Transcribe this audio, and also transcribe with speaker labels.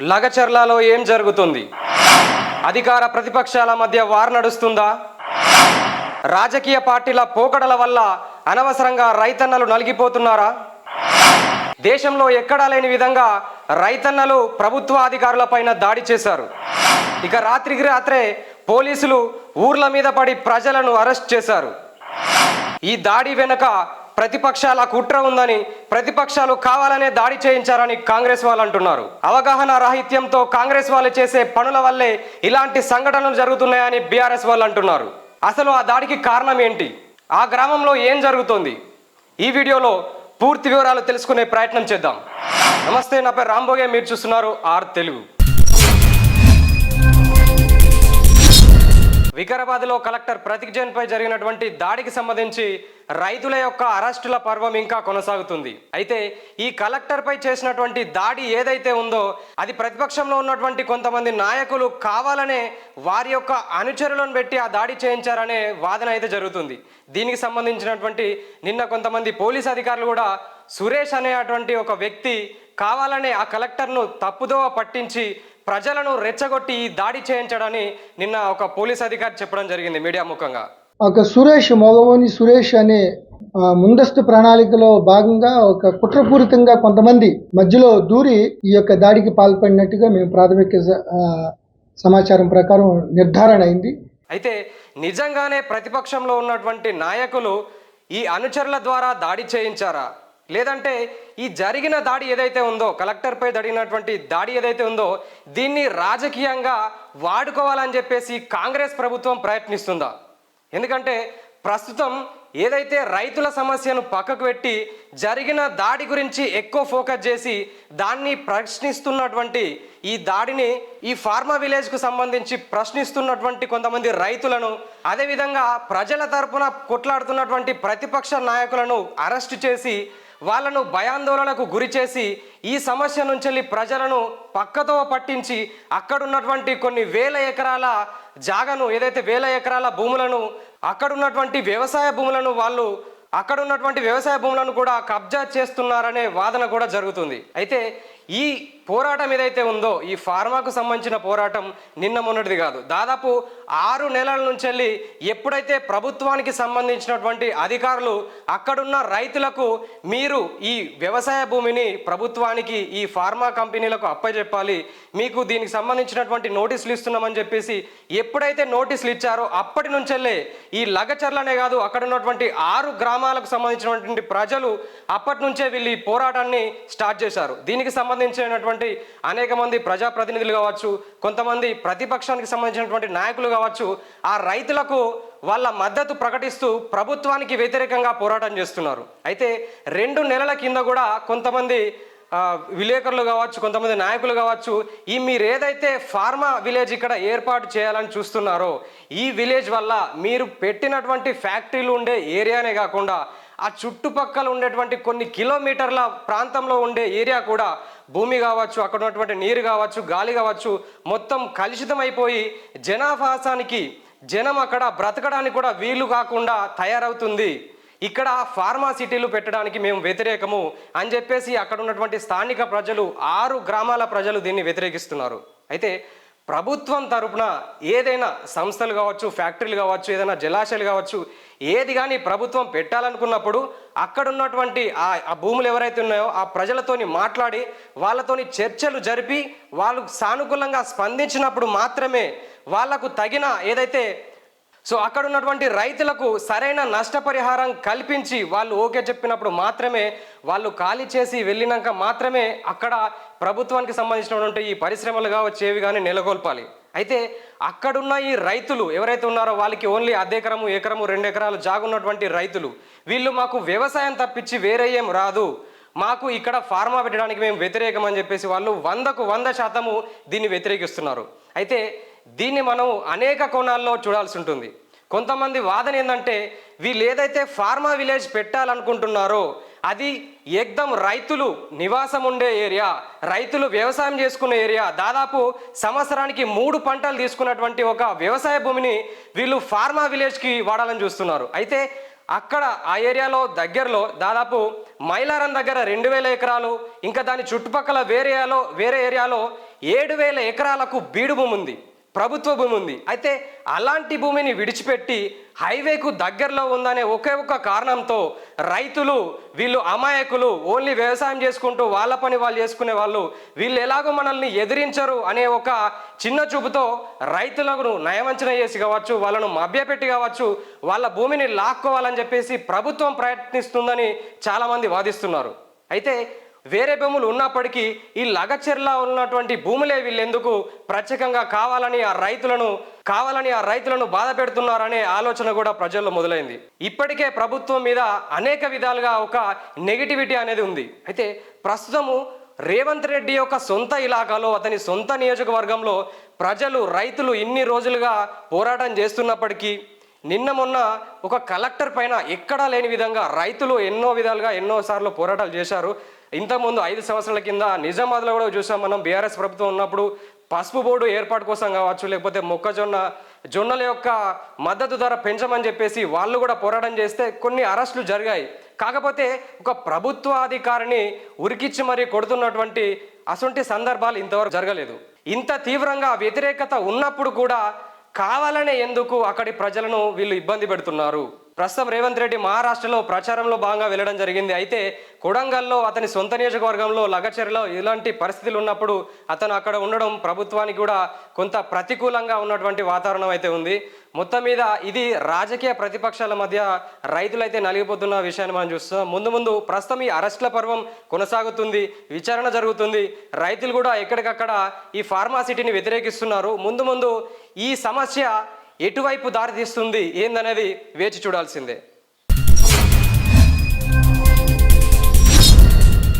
Speaker 1: లగచర్లలో ఏం జరుగుతుంది? అధికార ప్రతిపక్షాల మధ్య వార్ నడుస్తుందా? రాజకీయ పార్టీల పోకడల వల్ల అనవసరంగా రైతన్నలు నలిగిపోతున్నారా? దేశంలో ఎక్కడా లేని విధంగా రైతన్నలు ప్రభుత్వ అధికారులపైన దాడి చేశారు. ఇక రాత్రికి రాత్రే పోలీసులు ఊర్ల మీద పడి ప్రజలను అరెస్ట్ చేశారు. ఈ దాడి వెనుక ప్రతిపక్షాల కుట్ర ఉందని ప్రతిపక్షాలు కావాలనే దాడి చేయించారని కాంగ్రెస్ వాళ్ళు అంటున్నారు. అవగాహన రాహిత్యంతో కాంగ్రెస్ వాళ్ళు చేసే పనుల వల్లే ఇలాంటి సంఘటనలు జరుగుతున్నాయని బీఆర్ఎస్ వాళ్ళు అంటున్నారు. అసలు ఆ దాడికి కారణం ఏంటి? ఆ గ్రామంలో ఏం జరుగుతోంది? ఈ వీడియోలో పూర్తి వివరాలు తెలుసుకునే ప్రయత్నం చేద్దాం. నమస్తే నా పేరు రాంబోగే మీరు చూస్తున్నారు ఆర్ తెలుగు. వికారాబాద్లో కలెక్టర్ ప్రతీక్ జైన్ పై జరిగినటువంటి దాడికి సంబంధించి రైతుల యొక్క అరెస్టుల పర్వం ఇంకా కొనసాగుతుంది. అయితే ఈ కలెక్టర్ పై చేసినటువంటి దాడి ఏదైతే ఉందో అది ప్రతిపక్షంలో ఉన్నటువంటి కొంతమంది నాయకులు కావాలనే వారి యొక్క అనుచరులను పెట్టి ఆ దాడి చేయించారనే వాదన అయితే జరుగుతుంది. దీనికి సంబంధించినటువంటి నిన్న కొంతమంది పోలీస్ అధికారులు కూడా సురేష్ అనేటువంటి ఒక వ్యక్తి కావాలనే ఆ కలెక్టర్ను తప్పుదోవ పట్టించి ప్రజలను రెచ్చగొట్టి ఈ దాడి చేయించడని నిన్న ఒక పోలీస్ అధికారి చెప్పడం జరిగింది మీడియా ముఖంగా.
Speaker 2: ఒక సురేష్ మొగవోని సురేష్ అనే ముందస్తు ప్రణాళికలో భాగంగా ఒక కుట్రపూరితంగా కొంతమంది మధ్యలో దూరి ఈ యొక్క దాడికి పాల్పడినట్టుగా మేము ప్రాథమిక సమాచారం ప్రకారం నిర్ధారణ అయింది.
Speaker 1: అయితే నిజంగానే ప్రతిపక్షంలో ఉన్నటువంటి నాయకులు ఈ అనుచరుల ద్వారా దాడి చేయించారా? లేదంటే ఈ జరిగిన దాడి ఏదైతే ఉందో కలెక్టర్పై జరిగినటువంటి దాడి ఏదైతే ఉందో దీన్ని రాజకీయంగా వాడుకోవాలని చెప్పేసి కాంగ్రెస్ ప్రభుత్వం ప్రయత్నిస్తుందా? ఎందుకంటే ప్రస్తుతం ఏదైతే రైతుల సమస్యను పక్కకు పెట్టి జరిగిన దాడి గురించి ఎక్కువ ఫోకస్ చేసి దాన్ని ప్రశ్నిస్తున్నటువంటి ఈ దాడిని ఈ ఫార్మా విలేజ్కు సంబంధించి ప్రశ్నిస్తున్నటువంటి కొంతమంది రైతులను అదేవిధంగా ప్రజల తరపున కొట్లాడుతున్నటువంటి ప్రతిపక్ష నాయకులను అరెస్టు చేసి వాళ్ళను భయాందోళనకు గురి చేసి ఈ సమస్య నుంచి వెళ్ళి ప్రజలను పక్కతో పట్టించి అక్కడున్నటువంటి కొన్ని వేల ఎకరాల జాగను ఏదైతే వేల ఎకరాల భూములను అక్కడున్నటువంటి వ్యవసాయ భూములను వాళ్ళు అక్కడ ఉన్నటువంటి వ్యవసాయ భూములను కూడా కబ్జా చేస్తున్నారనే వాదన కూడా జరుగుతుంది. అయితే ఈ పోరాటం ఏదైతే ఉందో ఈ ఫార్మాకు సంబంధించిన పోరాటం నిన్న మొన్నటిది కాదు. దాదాపు ఆరు నెలల నుంచి వెళ్ళి ఎప్పుడైతే ప్రభుత్వానికి సంబంధించినటువంటి అధికారులు అక్కడున్న రైతులకు మీరు ఈ వ్యవసాయ భూమిని ప్రభుత్వానికి ఈ ఫార్మా కంపెనీలకు అప్పచెప్పాలి మీకు దీనికి సంబంధించినటువంటి నోటీసులు ఇస్తున్నామని చెప్పేసి ఎప్పుడైతే నోటీసులు ఇచ్చారో అప్పటి నుంచెల్లే ఈ లగచర్లనే కాదు అక్కడ ఉన్నటువంటి ఆరు గ్రామాలకు సంబంధించినటువంటి ప్రజలు అప్పటి నుంచే వీళ్ళు ఈ పోరాటాన్ని స్టార్ట్ చేశారు. దీనికి సంబంధించినటువంటి అనేక మంది ప్రజాప్రతినిధులు కావచ్చు కొంతమంది ప్రతిపక్షానికి సంబంధించినటువంటి నాయకులు కావచ్చు ఆ రైతులకు వాళ్ళ మద్దతు ప్రకటిస్తూ ప్రభుత్వానికి వ్యతిరేకంగా పోరాటం చేస్తున్నారు. అయితే రెండు నెలల కింద కూడా కొంతమంది విలేకరులు కావచ్చు కొంతమంది నాయకులు కావచ్చు ఈ మీరు ఏదైతే ఫార్మా విలేజ్ ఇక్కడ ఏర్పాటు చేయాలని చూస్తున్నారో ఈ విలేజ్ వల్ల మీరు పెట్టినటువంటి ఫ్యాక్టరీలు ఉండే ఏరియానే కాకుండా ఆ చుట్టుపక్కల ఉండేటువంటి కొన్ని కిలోమీటర్ల ప్రాంతంలో ఉండే ఏరియా కూడా భూమి కావచ్చు అక్కడ ఉన్నటువంటి నీరు కావచ్చు గాలి కావచ్చు మొత్తం కలుషితమైపోయి జనాభాసానికి జనం అక్కడ బ్రతకడానికి కూడా వీలు కాకుండా తయారవుతుంది. ఇక్కడ ఫార్మా సిటీలు పెట్టడానికి మేము వ్యతిరేకము అని చెప్పేసి అక్కడ ఉన్నటువంటి స్థానిక ప్రజలు ఆరు గ్రామాల ప్రజలు దీన్ని వ్యతిరేకిస్తున్నారు. అయితే ప్రభుత్వం తరపున ఏదైనా సంస్థలు కావచ్చు ఫ్యాక్టరీలు కావచ్చు ఏదైనా జలాశయాలు కావచ్చు ఏది కానీ ప్రభుత్వం పెట్టాలనుకున్నప్పుడు అక్కడున్నటువంటి ఆ ఆ భూములు ఎవరైతే ఉన్నాయో ఆ ప్రజలతోని మాట్లాడి వాళ్ళతోని చర్చలు జరిపి వాళ్ళు సానుకూలంగా స్పందించినప్పుడు మాత్రమే వాళ్ళకు తగిన ఏదైతే సో అక్కడ ఉన్నటువంటి రైతులకు సరైన నష్టపరిహారం కల్పించి వాళ్ళు ఓకే చెప్పినప్పుడు మాత్రమే వాళ్ళు ఖాళీ చేసి వెళ్ళినాక మాత్రమే అక్కడ ప్రభుత్వానికి సంబంధించినటువంటి ఈ పరిశ్రమలు కావచ్చు ఏవి కానీ నెలకొల్పాలి. అయితే అక్కడున్న ఈ రైతులు ఎవరైతే ఉన్నారో వాళ్ళకి ఓన్లీ అర్ధెకరము ఎకరము ఎకరము రెండు ఎకరాలు జాగున్నటువంటి రైతులు వీళ్ళు మాకు వ్యవసాయం తప్పించి వేరే ఏం రాదు. మాకు ఇక్కడ ఫార్మా పెట్టడానికి మేము వ్యతిరేకం అని చెప్పేసి వాళ్ళు వందకు వంద శాతము దీన్ని వ్యతిరేకిస్తున్నారు. అయితే దీన్ని మనం అనేక కోణాల్లో చూడాల్సి ఉంటుంది. కొంతమంది వాదన ఏంటంటే వీళ్ళు ఏదైతే ఫార్మా విలేజ్ పెట్టాలనుకుంటున్నారో అది ఏకదం రైతులు నివాసం ఉండే ఏరియా. రైతులు వ్యవసాయం చేసుకునే ఏరియా. దాదాపు సంవత్సరానికి మూడు పంటలు తీసుకున్నటువంటి ఒక వ్యవసాయ భూమిని వీళ్ళు ఫార్మా విలేజ్కి వాడాలని చూస్తున్నారు. అయితే అక్కడ ఆ ఏరియాలో దగ్గరలో దాదాపు మైలారం దగ్గర రెండు వేల ఎకరాలు ఇంకా దాని చుట్టుపక్కల వేరే వేరే ఏరియాలో ఏడు వేల ఎకరాలకు బీడు భూమి ఉంది. ప్రభుత్వ భూమి ఉంది. అయితే అలాంటి భూమిని విడిచిపెట్టి హైవేకు దగ్గరలో ఉందనే ఒకే ఒక్క కారణంతో రైతులు వీళ్ళు అమాయకులు ఓన్లీ వ్యవసాయం చేసుకుంటూ వాళ్ళ పని వాళ్ళు చేసుకునే వాళ్ళు వీళ్ళు ఎలాగో మనల్ని ఎదిరించరు అనే ఒక చిన్న చూపుతో రైతులకు నయవంచన చేసి కావచ్చు వాళ్ళను మభ్యపెట్టి కావచ్చు వాళ్ళ భూమిని లాక్కోవాలని చెప్పేసి ప్రభుత్వం ప్రయత్నిస్తుందని చాలామంది వాదిస్తున్నారు. అయితే వేరే భూములు ఉన్నప్పటికీ ఈ లగచెర్లా ఉన్నటువంటి భూములే వీళ్ళెందుకు ప్రత్యేకంగా కావాలని ఆ రైతులను కావాలని ఆ రైతులను బాధ పెడుతున్నారనే ఆలోచన కూడా ప్రజల్లో మొదలైంది. ఇప్పటికే ప్రభుత్వం మీద అనేక విధాలుగా ఒక నెగిటివిటీ అనేది ఉంది. అయితే ప్రస్తుతము రేవంత్ రెడ్డి యొక్క సొంత ఇలాకాలో అతని సొంత నియోజకవర్గంలో ప్రజలు రైతులు ఇన్ని రోజులుగా పోరాటం చేస్తున్నప్పటికీ నిన్న మొన్న ఒక కలెక్టర్ పైన ఎక్కడా లేని విధంగా రైతులు ఎన్నో విధాలుగా ఎన్నో సార్లు పోరాటాలు చేశారు. ఇంతకుముందు ఐదు సంవత్సరాల కింద నిజామాబాద్లో కూడా చూసాం మనం బీఆర్ఎస్ ప్రభుత్వం ఉన్నప్పుడు పసుపు బోర్డు ఏర్పాటు కోసం కావచ్చు లేకపోతే మొక్కజొన్న జొన్నల యొక్క మద్దతు ధర పెంచమని చెప్పేసి వాళ్ళు కూడా పోరాటం చేస్తే కొన్ని అరెస్టులు జరిగాయి. కాకపోతే ఒక ప్రభుత్వాధికారిని ఉరికిచ్చి మరీ కొడుతున్నటువంటి అసొంటి సందర్భాలు ఇంతవరకు జరగలేదు. ఇంత తీవ్రంగా వ్యతిరేకత ఉన్నప్పుడు కూడా కావాలనే ఎందుకు అక్కడి ప్రజలను వీళ్ళు ఇబ్బంది పెడుతున్నారు? ప్రస్తుతం రేవంత్ రెడ్డి మహారాష్ట్రలో ప్రచారంలో భాగంగా వెళ్ళడం జరిగింది. అయితే కొడంగల్లో అతని సొంత నియోజకవర్గంలో లగచెరలో ఇలాంటి పరిస్థితులు ఉన్నప్పుడు అతను అక్కడ ఉండడం ప్రభుత్వానికి కూడా కొంత ప్రతికూలంగా ఉన్నటువంటి వాతావరణం అయితే ఉంది. మొత్తం మీద ఇది రాజకీయ ప్రతిపక్షాల మధ్య రైతులైతే నలిగిపోతున్న విషయాన్ని మనం చూస్తున్నాం ముందు ముందు ప్రస్తుతం ఈ అరెస్టుల పర్వం కొనసాగుతుంది విచారణ జరుగుతుంది. రైతులు కూడా ఎక్కడికక్కడ ఈ ఫార్మాసిటీని వ్యతిరేకిస్తున్నారు. ముందు ముందు ఈ సమస్య ఎటువైపు దారితీస్తుంది ఏందనేది వేచి చూడాల్సిందే.